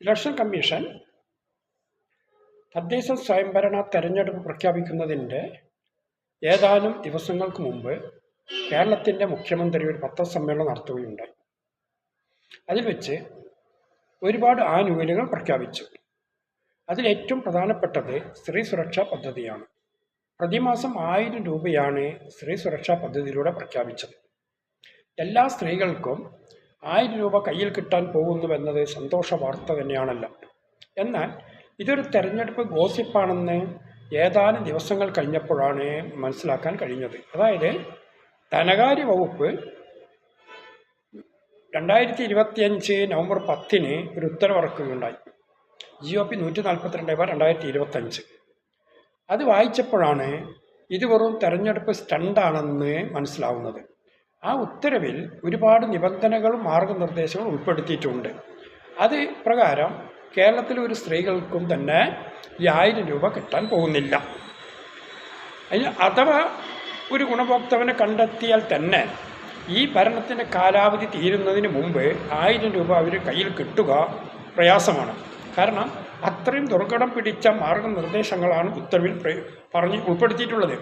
Election commission തദ്ദേശ സ്വയംഭരണ തെരഞ്ഞെടുപ്പ് പ്രഖ്യാപിക്കുന്നതിന്റെ ഏതാനും ദിവസങ്ങൾക്ക് മുമ്പ് കേരളത്തിന്റെ മുഖ്യമന്ത്രി ഒരു പത്രസമ്മേളനം നടത്തുകയുണ്ടായി. അതിൽ വെച്ച് ഒരുപാട് ആനുകൂല്യങ്ങൾ പ്രഖ്യാപിച്ചു. അതിലേറ്റവും പ്രധാനപ്പെട്ടത് സ്ത്രീ സുരക്ഷാ പദ്ധതിയാണ്. പ്രതിമാസം ആയിരം രൂപയാണ് സ്ത്രീ സുരക്ഷാ പദ്ധതിയിലൂടെ പ്രഖ്യാപിച്ചത്. എല്ലാ സ്ത്രീകൾക്കും ആയിരം രൂപ കയ്യിൽ കിട്ടാൻ പോകുന്നുവെന്നത് സന്തോഷ വാർത്ത തന്നെയാണല്ലോ. എന്നാൽ ഇതൊരു തെരഞ്ഞെടുപ്പ് ഗോസിപ്പാണെന്ന് ഏതാനും ദിവസങ്ങൾ കഴിഞ്ഞപ്പോഴാണ് മനസ്സിലാക്കാൻ കഴിഞ്ഞത്. അതായത് ധനകാര്യ വകുപ്പ് രണ്ടായിരത്തി ഇരുപത്തിയഞ്ച് നവംബർ പത്തിന് ഒരു ഉത്തരവിറക്കുകയുണ്ടായി. ജി ഒ പി നൂറ്റി നാൽപ്പത്തിരണ്ട് ബാർ രണ്ടായിരത്തി ഇരുപത്തഞ്ച് അത് വായിച്ചപ്പോഴാണ് ഇത് വെറും തെരഞ്ഞെടുപ്പ് സ്റ്റണ്ടാണെന്ന് മനസ്സിലാവുന്നത്. ആ ഉത്തരവിൽ ഒരുപാട് നിബന്ധനകളും മാർഗനിർദ്ദേശങ്ങളും ഉൾപ്പെടുത്തിയിട്ടുണ്ട്. അത് പ്രകാരം കേരളത്തിലെ ഒരു സ്ത്രീകൾക്കും തന്നെ ഈ ആയിരം രൂപ കിട്ടാൻ പോകുന്നില്ല. അതിന് അഥവാ ഒരു ഗുണഭോക്താവിനെ കണ്ടെത്തിയാൽ തന്നെ ഈ ഭരണത്തിന്റെ കാലാവധി തീരുന്നതിന് മുമ്പ് ആയിരം രൂപ അവർ കയ്യിൽ കിട്ടുക പ്രയാസമാണ്. കാരണം അത്രയും ദുർഘടം പിടിച്ച മാർഗനിർദ്ദേശങ്ങളാണ് ഉത്തരവിൽ പറഞ്ഞു ഉൾപ്പെടുത്തിയിട്ടുള്ളത്.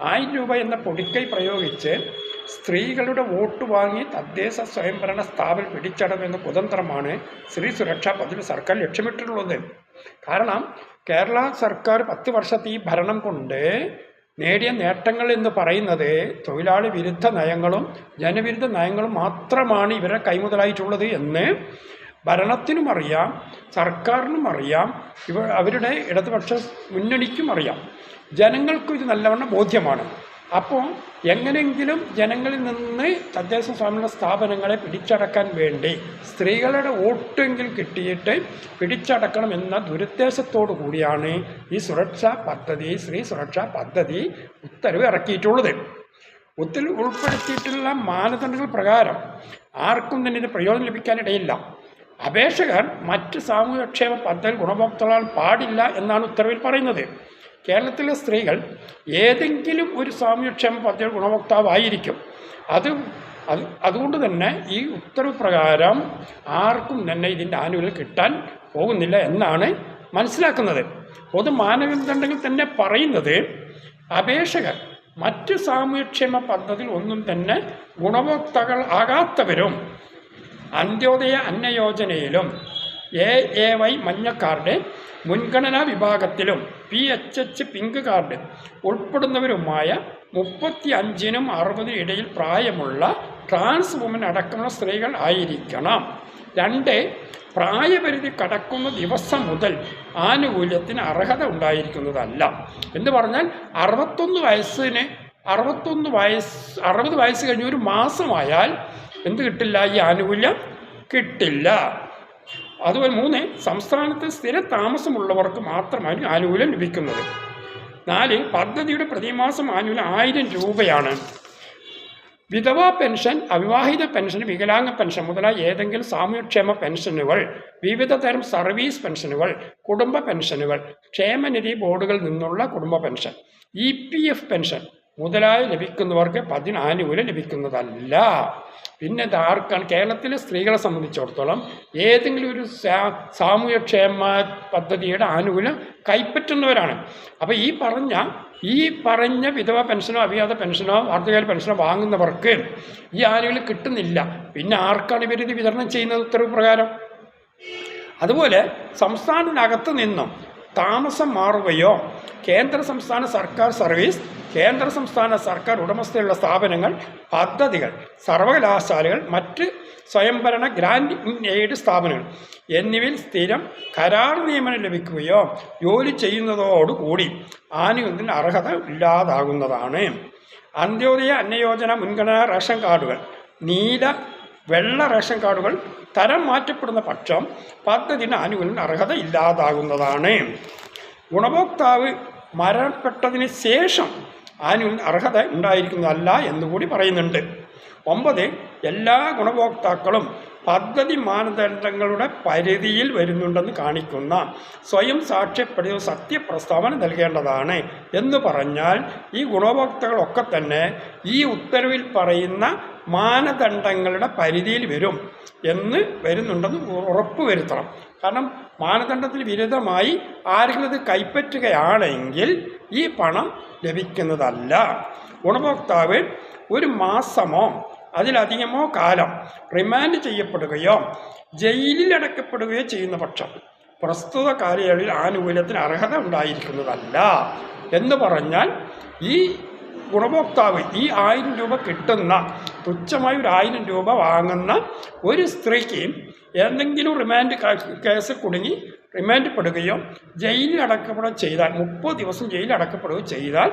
ആയിരം രൂപ എന്ന പൊടിക്കൈ പ്രയോഗിച്ച് സ്ത്രീകളുടെ വോട്ട് വാങ്ങി തദ്ദേശ സ്വയംഭരണ സ്ഥാപനം പിടിച്ചടമെന്ന കുതന്ത്രമാണ് സ്ത്രീ സുരക്ഷാ പദ്ധതി സർക്കാർ ലക്ഷ്യമിട്ടിട്ടുള്ളത്. കാരണം കേരള സർക്കാർ പത്ത് വർഷത്തെ ഈ ഭരണം കൊണ്ട് നേടിയ നേട്ടങ്ങൾ എന്ന് പറയുന്നത് തൊഴിലാളി വിരുദ്ധ നയങ്ങളും ജനവിരുദ്ധ നയങ്ങളും മാത്രമാണ് ഇവരെ കൈമുതലായിട്ടുള്ളത് എന്ന് ഭരണത്തിനും അറിയാം സർക്കാരിനും അറിയാം ഇവ അവരുടെ ഇടതുപക്ഷ മുന്നണിക്കും അറിയാം. ജനങ്ങൾക്കും ഇത് നല്ലവണ്ണം ബോധ്യമാണ്. അപ്പോൾ എങ്ങനെയെങ്കിലും ജനങ്ങളിൽ നിന്ന് തദ്ദേശ സ്വയംഭരണ സ്ഥാപനങ്ങളെ പിടിച്ചടക്കാൻ വേണ്ടി സ്ത്രീകളുടെ വോട്ടെങ്കിൽ കിട്ടിയിട്ട് പിടിച്ചടക്കണം എന്ന ദുരുദ്ദേശത്തോടു കൂടിയാണ് ഈ സുരക്ഷാ പദ്ധതി സ്ത്രീ സുരക്ഷാ പദ്ധതി ഉത്തരവ് ഇറക്കിയിട്ടുള്ളത്. ഒത്തിൽ ഉൾപ്പെടുത്തിയിട്ടുള്ള മാനദണ്ഡങ്ങൾ പ്രകാരം ആർക്കും തന്നെ ഇത് പ്രയോജനം ലഭിക്കാനിടയില്ല. അപേക്ഷകർ മറ്റ് സാമൂഹ്യക്ഷേമ പദ്ധതി ഗുണഭോക്താക്കളാൻ പാടില്ല എന്നാണ് ഉത്തരവിൽ പറയുന്നത്. കേരളത്തിലെ സ്ത്രീകൾ ഏതെങ്കിലും ഒരു സാമ്യക്ഷേമ പദ്ധതി ഗുണഭോക്താവായിരിക്കും. അത് അത് അതുകൊണ്ട് തന്നെ ഈ ഉത്തരവ് പ്രകാരം ആർക്കും തന്നെ ഇതിന്റെ ആനുകൂല്യം കിട്ടാൻ പോകുന്നില്ല എന്നാണ് മനസ്സിലാക്കുന്നത്. പൊതു മാനദണ്ഡങ്ങൾ തന്നെ പറയുന്നത് അപേക്ഷകർ മറ്റ് സാമൂഹ്യക്ഷേമ പദ്ധതിയിൽ ഒന്നും തന്നെ ഗുണഭോക്താക്കൾ ആകാത്തവരും അന്ത്യോദയ അന്നയോജനയിലും എ എ വൈ മഞ്ഞ കാർഡ് മുൻഗണനാ വിഭാഗത്തിലും P H H pink card ഉൾപ്പെടുന്നവരുമായ മുപ്പത്തി അഞ്ചിനും അറുപതിനും ഇടയിൽ പ്രായമുള്ള ട്രാൻസ് വുമൻ അടക്കമുള്ള സ്ത്രീകൾ ആയിരിക്കണം. രണ്ട് പ്രായപരിധി കടക്കുന്ന ദിവസം മുതൽ ആനുകൂല്യത്തിന് അർഹത ഉണ്ടായിരിക്കുന്നതല്ല. എന്ന് പറഞ്ഞാൽ അറുപത്തൊന്ന് വയസ്സിന് അറുപത്തൊന്ന് വയസ്സ് അറുപത് വയസ്സ് കഴിഞ്ഞ് ഒരു മാസമായാൽ എന്ത് കിട്ടില്ല? ഈ ആനുകൂല്യം കിട്ടില്ല. അതുപോലെ മൂന്ന് സംസ്ഥാനത്ത് സ്ഥിര താമസമുള്ളവർക്ക് മാത്രമാണ് ആനുകൂല്യം ലഭിക്കുന്നത്. നാല് പദ്ധതിയുടെ പ്രതിമാസം ആനുകൂല്യം ആയിരം രൂപയാണ്. വിധവാ പെൻഷൻ അവിവാഹിത പെൻഷൻ വികലാംഗ പെൻഷൻ മുതലായ ഏതെങ്കിലും സാമൂഹ്യക്ഷേമ പെൻഷനുകൾ വിവിധ തരം സർവീസ് പെൻഷനുകൾ കുടുംബ പെൻഷനുകൾ ക്ഷേമനിധി ബോർഡുകളിൽ നിന്നുള്ള കുടുംബ pension E P F pension മുതലായ ലഭിക്കുന്നവർക്ക് പതിന് ആനുകൂല്യം ലഭിക്കുന്നതല്ല. പിന്നെ ആർക്കാണ്? കേരളത്തിലെ സ്ത്രീകളെ സംബന്ധിച്ചിടത്തോളം ഏതെങ്കിലും ഒരു സാമൂഹ്യക്ഷേമ പദ്ധതിയുടെ ആനുകൂല്യം കൈപ്പറ്റുന്നവരാണ്. അപ്പോൾ ഈ പറഞ്ഞ ഈ പറഞ്ഞ വിധവ പെൻഷനോ അഭിയാത പെൻഷനോ വാർദ്ധകാല പെൻഷനോ വാങ്ങുന്നവർക്ക് ഈ ആനുകൂല്യം കിട്ടുന്നില്ല. പിന്നെ ആർക്കാണ് ഇവരിത് വിതരണം ചെയ്യുന്നത് ഉത്തരവ് പ്രകാരം? അതുപോലെ സംസ്ഥാനത്തിനകത്ത് നിന്നും താമസം മാറുകയോ കേന്ദ്ര സംസ്ഥാന സർക്കാർ സർവീസ് കേന്ദ്ര സംസ്ഥാന സർക്കാർ ഉടമസ്ഥയുള്ള സ്ഥാപനങ്ങൾ പദ്ധതികൾ സർവകലാശാലകൾ മറ്റ് സ്വയംഭരണ ഗ്രാൻഡ് എയ്ഡ് സ്ഥാപനങ്ങൾ എന്നിവയിൽ സ്ഥിരം കരാർ നിയമനം ലഭിക്കുകയോ ജോലി ചെയ്യുന്നതോടുകൂടി ആനുകൂല്യത്തിന് അർഹത ഇല്ലാതാകുന്നതാണ്. അന്ത്യോദയ അന്നയോജന മുൻഗണനാ റേഷൻ കാർഡുകൾ നീല വെള്ള റേഷൻ കാർഡുകൾ തരം മാറ്റപ്പെടുന്ന പക്ഷം പദ്ധതിന് ആനുകൂല്യത്തിന് അർഹത ഇല്ലാതാകുന്നതാണ്. ഗുണഭോക്താവ് മരണപ്പെട്ടതിന് ശേഷം അതിന് അർഹത ഉണ്ടായിരിക്കുന്നതല്ല എന്നുകൂടി പറയുന്നുണ്ട്. ഒമ്പത് എല്ലാ ഗുണഭോക്താക്കളും പദ്ധതി മാനദണ്ഡങ്ങളുടെ പരിധിയിൽ വരുന്നുണ്ടെന്ന് കാണിക്കുന്ന സ്വയം സാക്ഷ്യപ്പെടുത്തിയ സത്യപ്രസ്താവന നൽകേണ്ടതാണ് എന്ന് പറഞ്ഞാൽ ഈ ഗുണഭോക്താക്കളൊക്കെ തന്നെ ഈ ഉത്തരവിൽ പറയുന്ന മാനദണ്ഡങ്ങളുടെ പരിധിയിൽ വരും എന്ന് വരുന്നുണ്ടെന്ന് ഉറപ്പ് വരുത്തണം. കാരണം മാനദണ്ഡത്തിന് വിരുദ്ധമായി ആരെങ്കിലും ഇത് കൈപ്പറ്റുകയാണെങ്കിൽ ഈ പണം ലഭിക്കുന്നതല്ല. ഗുണഭോക്താവ് ഒരു മാസമോ അതിലധികമോ കാലം റിമാൻഡ് ചെയ്യപ്പെടുകയോ ജയിലിൽ അടക്കപ്പെടുകയോ ചെയ്യുന്ന പക്ഷം പ്രസ്തുത കാലയളവിൽ ആനുകൂല്യത്തിന് അർഹത ഉണ്ടായിരിക്കുന്നതല്ല എന്ന് പറഞ്ഞാൽ ഈ ഗുണഭോക്താവ് ഈ ആയിരം രൂപ കിട്ടുന്ന തുച്ഛമായി ഒരു ആയിരം രൂപ വാങ്ങുന്ന ഒരു സ്ത്രീക്ക് എന്തെങ്കിലും റിമാൻഡ് കേസ് കുടുങ്ങി റിമാൻഡ് പെടുകയോ ജയിലിൽ അടക്കപ്പെടുകയോ ചെയ്താൽ മുപ്പത് ദിവസം ജയിലിൽ അടക്കപ്പെടുകയോ ചെയ്താൽ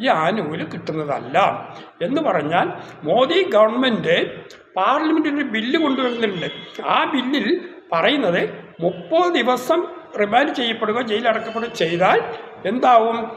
ഈ ആനുകൂല്യം കിട്ടുന്നതല്ല. എന്ന് പറഞ്ഞാൽ മോദി ഗവൺമെന്റ് പാർലമെന്റിൽ ഒരു ബില്ല് കൊണ്ടുവരുന്നുണ്ട്. ആ ബില്ലിൽ പറയുന്നത് മുപ്പത് ദിവസം റിമാൻഡ് ചെയ്യപ്പെടുകയോ ജയിലിൽ അടക്കപ്പെടുകയോ ചെയ്താൽ എന്താവും?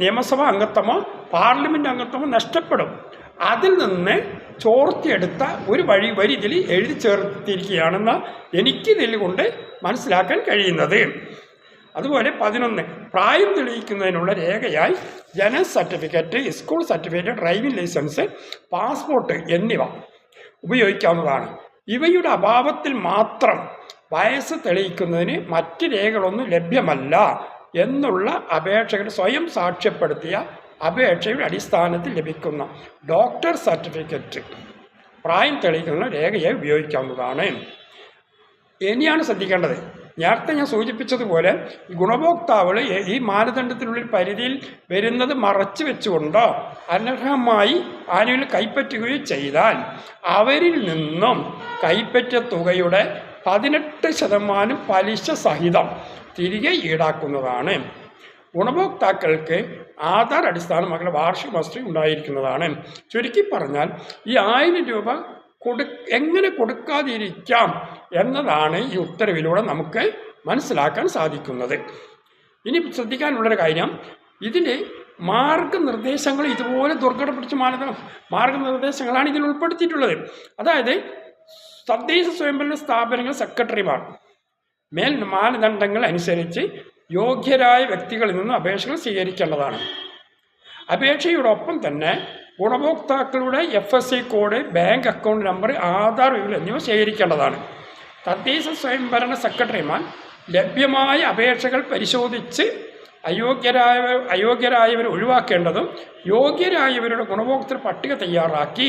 നിയമസഭാ അംഗത്വമോ പാർലമെന്റ് അംഗത്വമോ നഷ്ടപ്പെടും. അതിൽ നിന്ന് ചോർത്തിയെടുത്ത ഒരു വഴി വരി ഇതിൽ എഴുതി ചേർത്തിരിക്കുകയാണെന്ന് എനിക്ക് നെല്ലുകൊണ്ട് മനസ്സിലാക്കാൻ കഴിയുന്നത്. അതുപോലെ പതിനൊന്ന് പ്രായം തെളിയിക്കുന്നതിനുള്ള രേഖയായി ജന certificate school certificate driving licence passport എന്നിവ ഉപയോഗിക്കാവുന്നതാണ്. ഇവയുടെ അഭാവത്തിൽ മാത്രം വയസ്സ് തെളിയിക്കുന്നതിന് മറ്റ് രേഖകളൊന്നും ലഭ്യമല്ല എന്നുള്ള അപേക്ഷകർ സ്വയം സാക്ഷ്യപ്പെടുത്തിയ അപേക്ഷയുടെ അടിസ്ഥാനത്തിൽ ലഭിക്കുന്ന ഡോക്ടർ സർട്ടിഫിക്കറ്റ് പ്രായം തെളിയിക്കുന്ന രേഖയെ ഉപയോഗിക്കാവുന്നതാണ്. ഇനിയാണ് ശ്രദ്ധിക്കേണ്ടത്. നേരത്തെ ഞാൻ സൂചിപ്പിച്ചതുപോലെ ഗുണഭോക്താവ് ഈ മാനദണ്ഡത്തിനുള്ളിൽ പരിധിയിൽ വരുന്നത് മറച്ചു വെച്ചുകൊണ്ടോ അനർഹമായി ആനുകൂല്യം കൈപ്പറ്റുകയോ ചെയ്താൽ അവരിൽ നിന്നും കൈപ്പറ്റ തുകയുടെ പതിനെട്ട് ശതമാനം പലിശ സഹിതം തിരികെ ഈടാക്കുന്നതാണ്. ഗുണഭോക്താക്കൾക്ക് ആധാർ അടിസ്ഥാനമാക്കുന്ന വാർഷിക വസ്തു ഉണ്ടായിരിക്കുന്നതാണ്. ചുരുക്കി പറഞ്ഞാൽ ഈ ആയിരം രൂപ കൊടു എങ്ങനെ കൊടുക്കാതിരിക്കാം എന്നതാണ് ഈ ഉത്തരവിലൂടെ നമുക്ക് മനസ്സിലാക്കാൻ സാധിക്കുന്നത്. ഇനി ശ്രദ്ധിക്കാനുള്ളൊരു കാര്യം ഇതിൽ മാർഗനിർദ്ദേശങ്ങൾ ഇതുപോലെ ദുർഘട പിടിച്ച മാനദ മാർഗനിർദ്ദേശങ്ങളാണ് ഇതിൽ ഉൾപ്പെടുത്തിയിട്ടുള്ളത്. അതായത് തദ്ദേശ സ്വയംഭരണ സ്ഥാപനങ്ങൾ സെക്രട്ടറിമാർ മേൽ മാനദണ്ഡങ്ങൾ അനുസരിച്ച് യോഗ്യരായ വ്യക്തികളിൽ നിന്ന് അപേക്ഷകൾ സ്വീകരിക്കേണ്ടതാണ്. അപേക്ഷയോടൊപ്പം തന്നെ ഗുണഭോക്താക്കളുടെ F S C code bank account number Aadhaar വിവരം എന്നിവ ശേഖരിക്കേണ്ടതാണ്. തദ്ദേശ സ്വയംഭരണ സെക്രട്ടറിമാർ ലഭ്യമായ അപേക്ഷകൾ പരിശോധിച്ച് അയോഗ്യരായ അയോഗ്യരായവർ ഒഴിവാക്കേണ്ടതും യോഗ്യരായവരുടെ ഗുണഭോക്തൃ പട്ടിക തയ്യാറാക്കി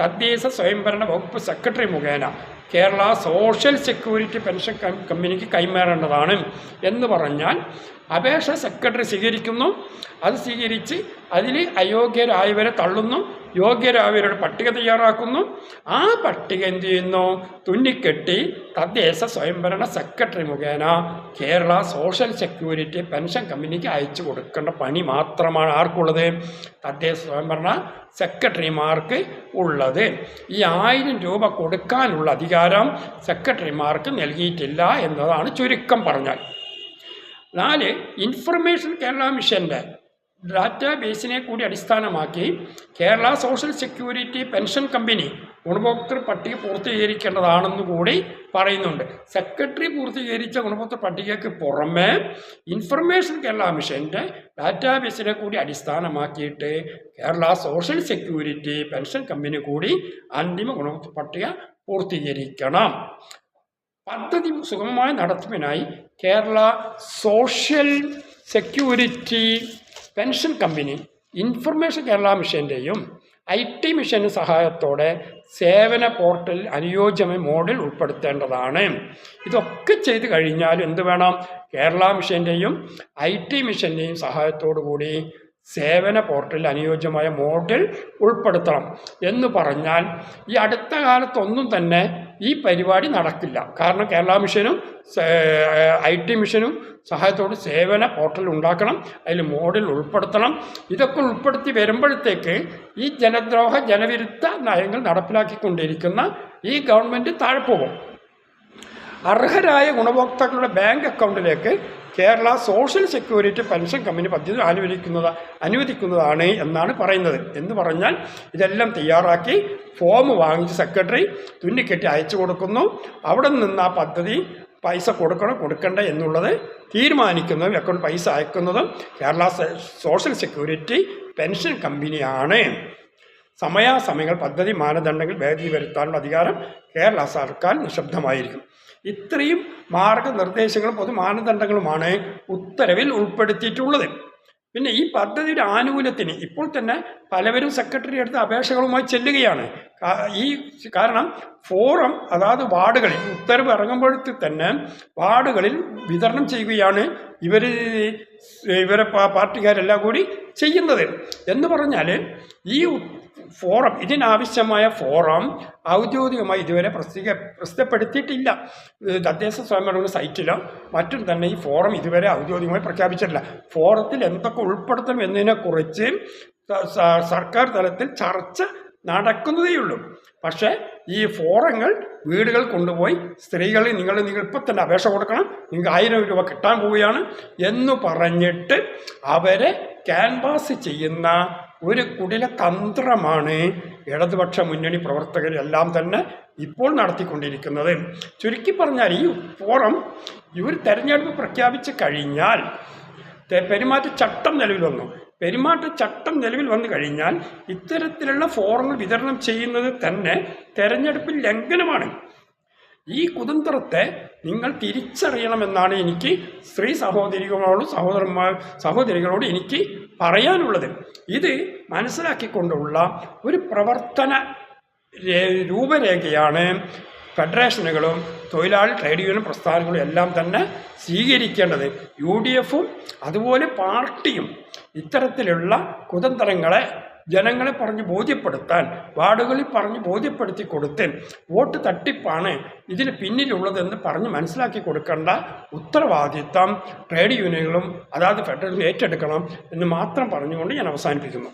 തദ്ദേശ സ്വയംഭരണ വകുപ്പ് സെക്രട്ടറി മുഖേന കേരള സോഷ്യൽ സെക്യൂരിറ്റി പെൻഷൻ കമ്പനിക്ക് കൈമാറേണ്ടതാണ് എന്ന് പറഞ്ഞാൽ അപേക്ഷ സെക്രട്ടറി സ്വീകരിക്കുന്നു. അത് സ്വീകരിച്ച് അതിൽ അയോഗ്യരായവരെ തള്ളുന്നു. യോഗ്യരായവരുടെ പട്ടിക തയ്യാറാക്കുന്നു. ആ പട്ടിക എന്ത് ചെയ്യുന്നു? തുന്നിക്കെട്ടി തദ്ദേശ സ്വയംഭരണ സെക്രട്ടറി മുഖേന കേരള സോഷ്യൽ സെക്യൂരിറ്റി പെൻഷൻ കമ്പനിക്ക് അയച്ചു കൊടുക്കേണ്ട പണി മാത്രമാണ് ആർക്കുള്ളത്? തദ്ദേശ സ്വയംഭരണ സെക്രട്ടറിമാർക്ക് ഉള്ളത്. ഈ ആയിരം രൂപ കൊടുക്കാനുള്ള അധികാരം സെക്രട്ടറിമാർക്ക് നൽകിയിട്ടില്ല എന്നതാണ് ചുരുക്കം പറഞ്ഞാൽ. നാല് ഇൻഫർമേഷൻ കേരള മിഷന്റെ ഡാറ്റാബേസിനെ കൂടി അടിസ്ഥാനമാക്കി Kerala social security pension company ഗുണഭോക്തൃ പട്ടിക പൂർത്തീകരിക്കേണ്ടതാണെന്ന് കൂടി പറയുന്നുണ്ട്. സെക്രട്ടറി പൂർത്തീകരിച്ച ഗുണഭോക്തൃ പട്ടികയ്ക്ക് പുറമെ ഇൻഫർമേഷൻ കേരള മിഷന്റെ ഡാറ്റാബേസിനെ കൂടി അടിസ്ഥാനമാക്കിയിട്ട് Kerala social security pension company കൂടി അന്തിമ ഗുണഭോക്തൃ പട്ടിക പൂർത്തീകരിക്കണം. പദ്ധതി സുഗമമായ നടത്തിപ്പിനായി Kerala social security pension company information Kerala മിഷന്റെയും I T മിഷന് സഹായത്തോടെ സേവന പോർട്ടൽ അനുയോജ്യമായ മോഡിൽ ഉൾപ്പെടുത്തേണ്ടതാണ്. ഇതൊക്കെ ചെയ്ത് കഴിഞ്ഞാൽ എന്ത് വേണം? കേരള മിഷന്റെയും ഐ ടി മിഷന്റെയും സഹായത്തോടു കൂടി സേവന പോർട്ടലിൽ അനുയോജ്യമായ മോഡൽ ഉൾപ്പെടുത്തണം എന്ന് പറഞ്ഞാൽ ഈ അടുത്ത കാലത്തൊന്നും തന്നെ ഈ പരിപാടി നടക്കില്ല. കാരണം കേരള മിഷനും ഐ ടി മിഷനും സഹായത്തോട് സേവന പോർട്ടൽ ഉണ്ടാക്കണം അതിൽ മോഡൽ ഉൾപ്പെടുത്തണം. ഇതൊക്കെ ഉൾപ്പെടുത്തി വരുമ്പോഴത്തേക്ക് ഈ ജനദ്രോഹ ജനവിരുദ്ധ നയങ്ങൾ നടപ്പിലാക്കിക്കൊണ്ടിരിക്കുന്ന ഈ ഗവൺമെന്റ് താഴെ പോകും. അർഹരായ ഗുണഭോക്താക്കളുടെ ബാങ്ക് അക്കൗണ്ടിലേക്ക് Kerala social security pension company പദ്ധതി അനുവദിക്കുന്നത് അനുവദിക്കുന്നതാണ് എന്നാണ് പറയുന്നത്. എന്ന് പറഞ്ഞാൽ ഇതെല്ലാം തയ്യാറാക്കി ഫോം വാങ്ങിച്ച് സെക്രട്ടറി തുന്നിക്കെട്ടി അയച്ചു കൊടുക്കുന്നു. അവിടെ നിന്ന് ആ പദ്ധതി പൈസ കൊടുക്കണം കൊടുക്കണ്ട എന്നുള്ളത് തീരുമാനിക്കുന്നതും അക്കൗണ്ട് പൈസ അയക്കുന്നതും കേരള സോഷ്യൽ സെക്യൂരിറ്റി പെൻഷൻ കമ്പനിയാണ്. സമയാസമയങ്ങൾ പദ്ധതി മാനദണ്ഡങ്ങൾ ഭേദഗതി വരുത്താനുള്ള അധികാരം കേരള സർക്കാർ നിശബ്ദമായിരിക്കും. ഇത്രയും മാർഗനിർദ്ദേശങ്ങളും പൊതു മാനദണ്ഡങ്ങളുമാണ് ഉത്തരവിൽ ഉൾപ്പെടുത്തിയിട്ടുള്ളത്. പിന്നെ ഈ പദ്ധതിയുടെ ആനുകൂല്യത്തിന് ഇപ്പോൾ തന്നെ പലവരും സെക്രട്ടറി അടുത്ത് അപേക്ഷകളുമായി ചെല്ലുകയാണ്. ഈ കാരണം ഫോറം അതാത് വാർഡുകളിൽ ഉത്തരവ് ഇറങ്ങുമ്പോഴത്തെ തന്നെ വാർഡുകളിൽ വിതരണം ചെയ്യുകയാണ് ഇവർ ഇവരെ പാർട്ടിക്കാരെല്ലാം കൂടി ചെയ്യുന്നത്. എന്ന് പറഞ്ഞാൽ ഈ ഫോറം ഇതിനാവശ്യമായ ഫോറം ഔദ്യോഗികമായി ഇതുവരെ പ്രസിദ്ധീക പ്രസിദ്ധപ്പെടുത്തിയിട്ടില്ല. തദ്ദേശ സ്വയംഭരണ സൈറ്റിലോ മറ്റും തന്നെ ഈ ഫോറം ഇതുവരെ ഔദ്യോഗികമായി പ്രഖ്യാപിച്ചിട്ടില്ല. ഫോറത്തിൽ എന്തൊക്കെ ഉൾപ്പെടുത്തണം എന്നതിനെക്കുറിച്ച് സർക്കാർ തലത്തിൽ ചർച്ച നടക്കുന്നതേയുള്ളൂ. പക്ഷേ ഈ ഫോറങ്ങൾ വീടുകൾ കൊണ്ടുപോയി സ്ത്രീകൾ നിങ്ങൾ നിങ്ങൾ ഇപ്പം തന്നെ അപേക്ഷ കൊടുക്കണം. നിങ്ങൾക്ക് ആയിരം രൂപ കിട്ടാൻ പോവുകയാണ് എന്ന് പറഞ്ഞിട്ട് അവരെ ക്യാൻവാസ് ചെയ്യുന്ന ഒരു കുടില തന്ത്രമാണ് ഇടതുപക്ഷ മുന്നണി പ്രവർത്തകരെല്ലാം തന്നെ ഇപ്പോൾ നടത്തിക്കൊണ്ടിരിക്കുന്നത്. ചുരുക്കി പറഞ്ഞാൽ ഈ ഫോറം ഇവർ തെരഞ്ഞെടുപ്പ് പ്രഖ്യാപിച്ച് കഴിഞ്ഞാൽ പെരുമാറ്റച്ചട്ടം നിലവിൽ വന്നു. പെരുമാറ്റച്ചട്ടം നിലവിൽ വന്നു കഴിഞ്ഞാൽ ഇത്തരത്തിലുള്ള ഫോറങ്ങൾ വിതരണം ചെയ്യുന്നത് തന്നെ തെരഞ്ഞെടുപ്പിൽ ലംഘനമാണ്. ഈ കുതന്ത്രത്തെ നിങ്ങൾ തിരിച്ചറിയണമെന്നാണ് എനിക്ക് സ്ത്രീ സഹോദരികളോടും സഹോദരന്മാർ സഹോദരികളോട് എനിക്ക് പറയാനുള്ളത്. ഇത് മനസ്സിലാക്കിക്കൊണ്ടുള്ള ഒരു പ്രവർത്തന രൂപരേഖയാണ് ഫെഡറേഷനുകളും തൊഴിലാളി ട്രേഡ് യൂണിയൻ പ്രസ്ഥാനങ്ങളും എല്ലാം തന്നെ സ്വീകരിക്കേണ്ടത്. യു ഡി എഫും അതുപോലെ പാർട്ടിയും ഇത്തരത്തിലുള്ള കുതന്ത്രങ്ങളെ ജനങ്ങളെ പറഞ്ഞ് ബോധ്യപ്പെടുത്താൻ വാർഡുകളിൽ പറഞ്ഞ് ബോധ്യപ്പെടുത്തി കൊടുത്ത് വോട്ട് തട്ടിപ്പാണ് ഇതിന് പിന്നിലുള്ളതെന്ന് പറഞ്ഞ് മനസ്സിലാക്കി കൊടുക്കേണ്ട ഉത്തരവാദിത്തം ട്രേഡ് യൂണിയനുകളും അതാത് ഫെഡറലും ഏറ്റെടുക്കണം എന്ന് മാത്രം പറഞ്ഞുകൊണ്ട് ഞാൻ അവസാനിപ്പിക്കുന്നു.